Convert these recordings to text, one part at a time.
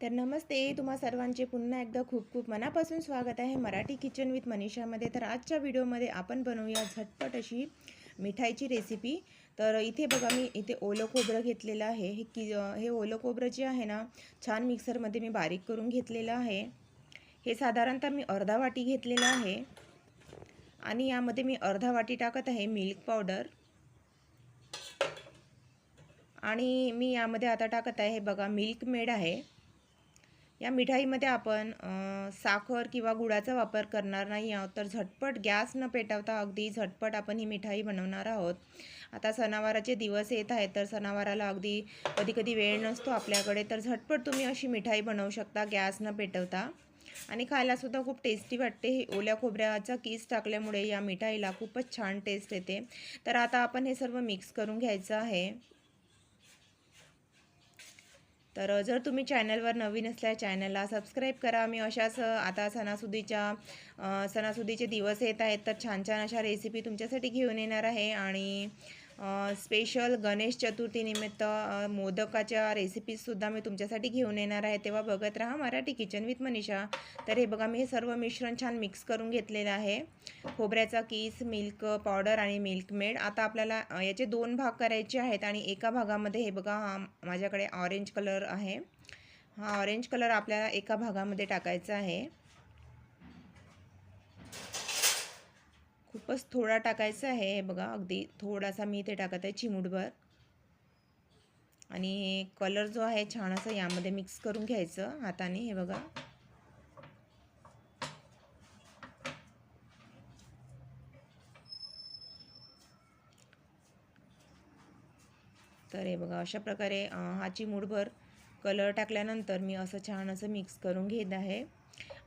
तर नमस्ते तुम्हा सर्वांचे पुन्हा एकदा खूप खूप मनापासून स्वागत आहे मराठी किचन विथ मनीषामध्ये. तर आजच्या व्हिडिओमध्ये आपण बनवूया झटपट अशी मिठाईची रेसिपी. तर इथे बघा मी इथे ओलं खोबरं घेतलेलं आहे. हे कि हे ओलं खोबरं जे आहे ना छान मिक्सरमध्ये मी बारीक करून घेतलेलं आहे. हे साधारणतः मी अर्धा वाटी घेतलेलं आहे. आणि यामध्ये मी अर्धा वाटी टाकत आहे मिल्क पावडर. आणि मी यामध्ये आता टाकत आहे बघा मिल्क मेड आहे. या मिठाईमध्ये आपण साखर किंवा गुळाचा वापर करणार नाही आहोत. तर झटपट गॅस न पेटवता अगदी झटपट आपण ही मिठाई बनवणार आहोत. आता सणावाराचे दिवस येत आहेत तर सणावाराला अगदी कधी कधी वेळ नसतो आपल्याकडे. तर झटपट तुम्ही अशी मिठाई बनवू शकता गॅस न पेटवता. आणि खायलासुद्धा खूप टेस्टी वाटते. हे ओल्या खोबऱ्याचा किस टाकल्यामुळे या मिठाईला खूपच छान टेस्ट येते. तर आता आपण हे सर्व मिक्स करून घ्यायचं आहे. तर जर तुम्ही चॅनलवर नवीन असल्या चॅनलला सबस्क्राईब करा. मी अशाच आता सणासुदीच्या सणासुदीचे दिवस येत आहेत तर छान छान अशा रेसिपी तुमच्यासाठी घेऊन येणार आहे. आणि स्पेशल गणेश चतुर्थीनिमित्त मोदकाच्या रेसिपीजसुद्धा मी तुमच्यासाठी घेऊन येणार आहे. तेव्हा बघत राहा मराठी किचन विथ मनीषा. तर हे बघा मी हे सर्व मिश्रण छान मिक्स करून घेतलेलं आहे. खोबऱ्याचा किस मिल्क पावडर आणि मिल्क मेड आता आपल्याला याचे दोन भाग करायचे आहेत आणि एका भागामध्ये हे बघा हा माझ्याकडे ऑरेंज कलर आहे. हा ऑरेंज कलर आपल्याला एका भागामध्ये टाकायचा आहे. खूपच थोडा टाकायचा आहे. हे बघा अगदी थोडासा मी इथे टाकत आहे चिमूटभर. आणि कलर जो आहे छान असं यामध्ये मिक्स करून घ्यायचं हाताने. हे बघा. तर हे बघा अशा प्रकारे हा चिमूटभर कलर टाकल्यानंतर मी असं छान असं मिक्स करून घेत आहे.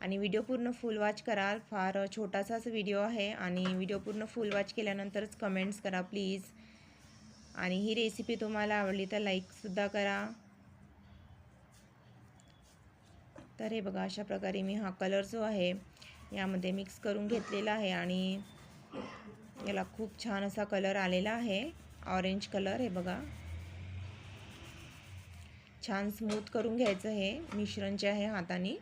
आणि व्हिडिओ पूर्ण फुल वॉच कराल. फार छोटासाच व्हिडिओ आहे आणि व्हिडिओ पूर्ण फुल वॉच केल्यानंतरच कमेंट्स करा प्लीज आणि ही रेसिपी तुम्हाला आवडली तर लाईकसुद्धा करा. तर हे बघा अशा प्रकारे मी हा कलर जो आहे यामध्ये मिक्स करून घेतलेला आहे आणि याला खूप छान असा कलर आलेला आहे. ऑरेंज कलर हे बघा. छान स्मूथ करून घ्यायचं हे मिश्रण जे आहे हाताने.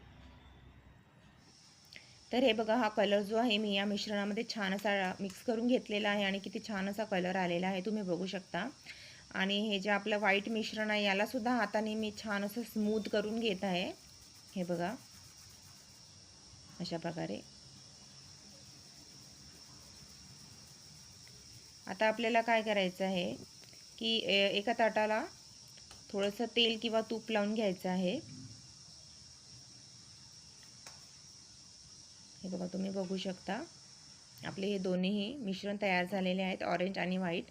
तर हे बघा हा कलर जो आहे मी या मिश्रणामध्ये छान असा मिक्स करून घेतलेला आहे आणि किती छान असा कलर आलेला आहे तुम्ही बघू शकता. आणि हे जे आपलं व्हाईट मिश्रण आहे यालासुद्धा हाताने मी छान असं स्मूथ करून घेत आहे. हे बघा. अशा प्रकारे. आता आपल्याला काय करायचं आहे की एका ताटाला थोडंसं तेल किंवा तूप लावून घ्यायचं आहे हे बघा तुम्ही बघू शकता. आपले हे दोन्हीही मिश्रण तयार झालेले आहेत ऑरेंज आणि व्हाईट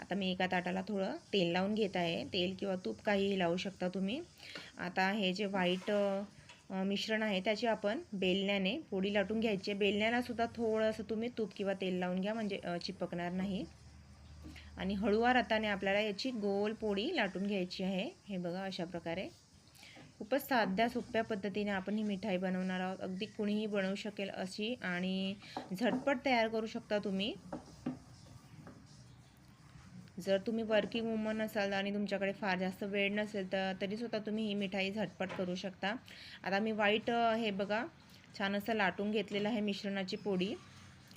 आता मी एका ताटाला थोडं तेल लावून घेत आहे. तेल किंवा तूप काहीही लावू शकता तुम्ही. आता हे जे व्हाईट मिश्रण आहे त्याची आपण बेलण्याने पोळी लाटून घ्यायची आहे. बेलण्याला सुद्धा थोडंसं तुम्ही तूप किंवा तेल लावून घ्या म्हणजे चिपकणार नाही. आणि हळूवार हाताने आपल्याला याची गोल पोळी लाटून घ्यायची आहे. हे बघा अशा प्रकारे खूपच साध्या सोप्या पद्धतीने आपण ही मिठाई बनवणार आहोत. अगदी कुणीही बनवू शकेल अशी आणि झटपट तयार करू शकता तुम्ही. जर तुम्ही वर्किंग वुमन असाल आणि तुमच्याकडे फार जास्त वेळ नसेल तर तरीसुद्धा तुम्ही ही मिठाई झटपट करू शकता. आता मी वाईट हे बघा छान असं लाटून घेतलेलं आहे मिश्रणाची पोळी.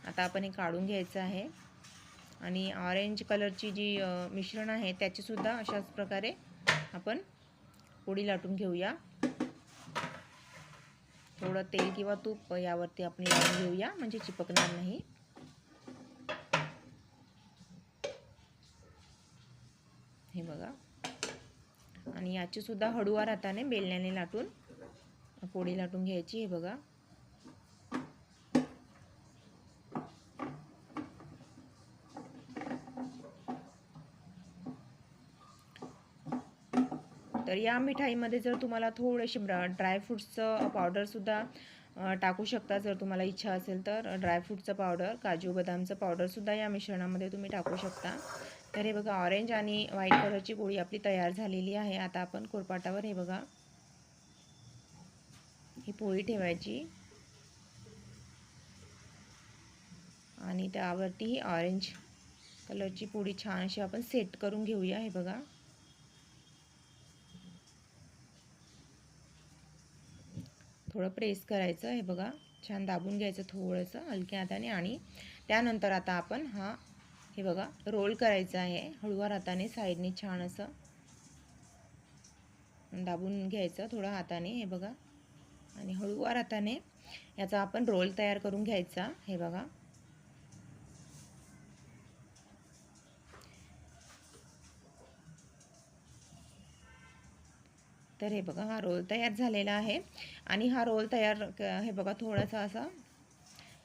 आता आपण हे काढून घ्यायचं आहे. आणि ऑरेंज कलरची जी मिश्रण आहे त्याचीसुद्धा अशाच प्रकारे आपण पोळी लाटून घेऊया. थोडं तेल किंवा तूप यावरती आपण लावून घेऊया म्हणजे चिपकणार नाही. हे बघा. आणि याची सुद्धा हळूवार हाताने बेलण्याने लाटून पोळी लाटून घ्यायची हे बघा. तर या मिठाईमध्ये जर तुम्हाला थोडेसे ड्रायफ्रूट्सचं पावडरसुद्धा टाकू शकता जर तुम्हाला इच्छा असेल तर. ड्रायफ्रूटचं पावडर काजू बदामचं पावडरसुद्धा या मिश्रणामध्ये तुम्ही टाकू शकता. तर हे बघा ऑरेंज आणि व्हाईट कलरची पोळी आपली तयार झालेली आहे. आता आपण कोरपाटावर हे बघा. ही पोळी ठेवायची. आणि त्यावरती ही ऑरेंज कलरची पोळी छान अशी आपण सेट करून घेऊया. हे बघा. थोडं प्रेस करायचं हे बघा. छान दाबून घ्यायचं थोडंसं हलक्या हाताने आणि त्यानंतर आता आपण हा हे बघा रोल करायचा आहे. हळूवार हाताने साईडने छान असं. दाबून घ्यायचं थोडं हाताने हे बघा. आणि हळूवार हाताने याचा आपण रोल तयार करून घ्यायचा हे बघा. तर हे बघा हा रोल तयार झालेला आहे. आणि हा रोल तयार हे बघा थोडासा असा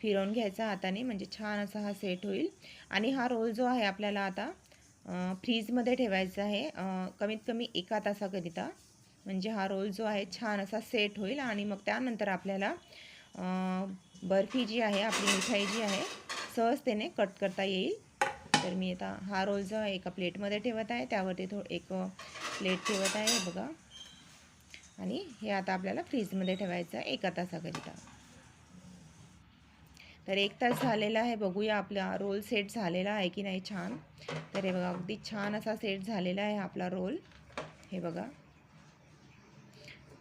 फिरवून घ्यायचा हाताने म्हणजे छान असा हा सेट होईल. आणि हा रोल जो आहे आपल्याला आता फ्रीजमध्ये ठेवायचा आहे. कमीत कमी एका तासाकरिता. म्हणजे हा रोल जो आहे छान असा सेट होईल. आणि मग त्यानंतर आपल्याला बर्फी जी आहे आपली मिठाई जी आहे सहजतेने कट करता येईल. तर मी आता हा रोल जो आहे एका प्लेटमध्ये ठेवत आहे. त्यावरती थो एक प्लेट ठेवत आहे. बघा. आणि हे आता आपल्याला फ्रीजमध्ये ठेवायचं आहे एका तासाकरिता. तर एक तास झालेला आहे बघूया आपला रोल सेट झालेला आहे की नाही छान. तर हे बघा अगदी छान असा सेट झालेला आहे आपला रोल. हे बघा.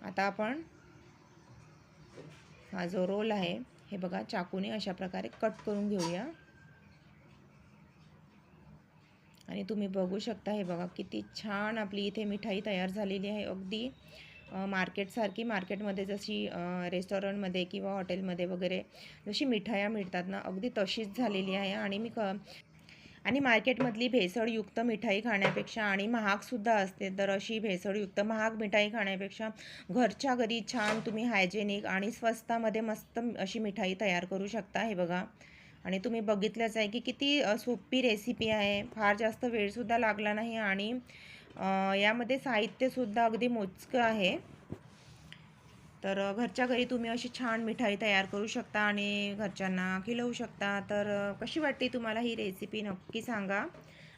आता आपण हा जो रोल आहे हे बघा चाकूने अशा प्रकारे कट करून घेऊया. आणि तुम्ही बघू शकता हे बघा किती छान आपली इथे मिठाई तयार झालेली आहे अगदी. मार्केटसारखी मार्केटमध्ये जशी रेस्टॉरंटमध्ये किंवा हॉटेलमध्ये वगैरे जशी मिठाया मिळतात ना अगदी तशीच झालेली आहे. आणि मी क आणि मार्केटमधली भेसळयुक्त मिठाई खाण्यापेक्षा आणि महागसुद्धा असते तर अशी भेसळयुक्त महाग मिठाई खाण्यापेक्षा घरच्या घरी छान तुम्ही हायजेनिक आणि स्वस्तामध्ये मस्त अशी मिठाई तयार करू शकता. हे बघा. आणि तुम्ही बघितलंच आहे की किती सोपी रेसिपी आहे. फार जास्त वेळसुद्धा लागला नाही आणि यामध्ये साहित्यसुद्धा अगदी मोजकं आहे. तर घरच्या घरी तुम्ही अशी छान मिठाई तयार करू शकता आणि घरच्यांना खिलवू शकता. तर कशी वाटते तुम्हाला ही रेसिपी नक्की सांगा.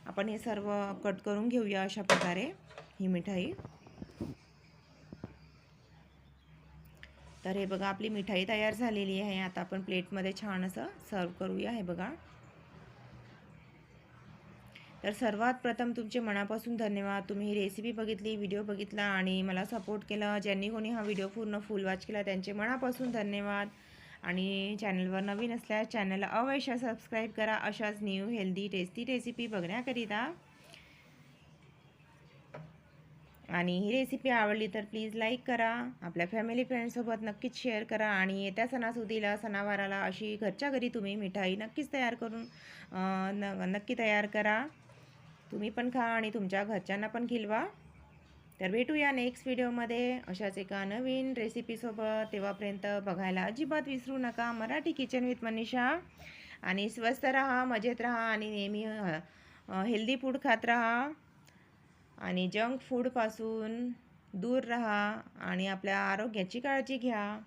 आपण हे सर्व कट करून घेऊया अशा प्रकारे ही मिठाई. तर हे बघा आपली मिठाई तयार झालेली आहे. आता आपण प्लेटमध्ये छान असं सर्व करूया. हे बघा. तर सर्वात प्रथम तुमचे मनापासून धन्यवाद. तुम्ही ही रेसिपी बघितली व्हिडिओ बघितला आणि मला सपोर्ट केला. ज्यांनी कोणी हा व्हिडिओ पूर्ण फुल वॉच केला त्यांचे मनापासून धन्यवाद. आणि चॅनलवर नवीन असल्यास चॅनलला अवश्य सबस्क्राईब करा. अशाच न्यू हेल्दी टेस्टी रेसिपी बघण्याकरिता. आणि ही रेसिपी आवडली तर प्लीज लाईक करा. आपल्या फॅमिली फ्रेंडसोबत नक्कीच शेअर करा आणि येत्या सणासुदीला सणावाराला अशी घरच्या घरी तुम्ही मिठाई नक्कीच तयार करून न नक्की तयार करा. तुम्ही पण खा आणि तुमच्या घरच्यांना पण खिलवा. तर भेटूया नेक्स्ट व्हिडिओमध्ये अशाच एका नवीन रेसिपीसोबत तेव्हापर्यंत बघायला अजिबात विसरू नका. Marathi kitchen with Manisha. आणि स्वस्त राहा मजेत राहा आणि नेहमी हेल्दी फूड खात राहा. आणि जंक फूडपासून दूर राहा आणि आपल्या आरोग्याची काळजी घ्या.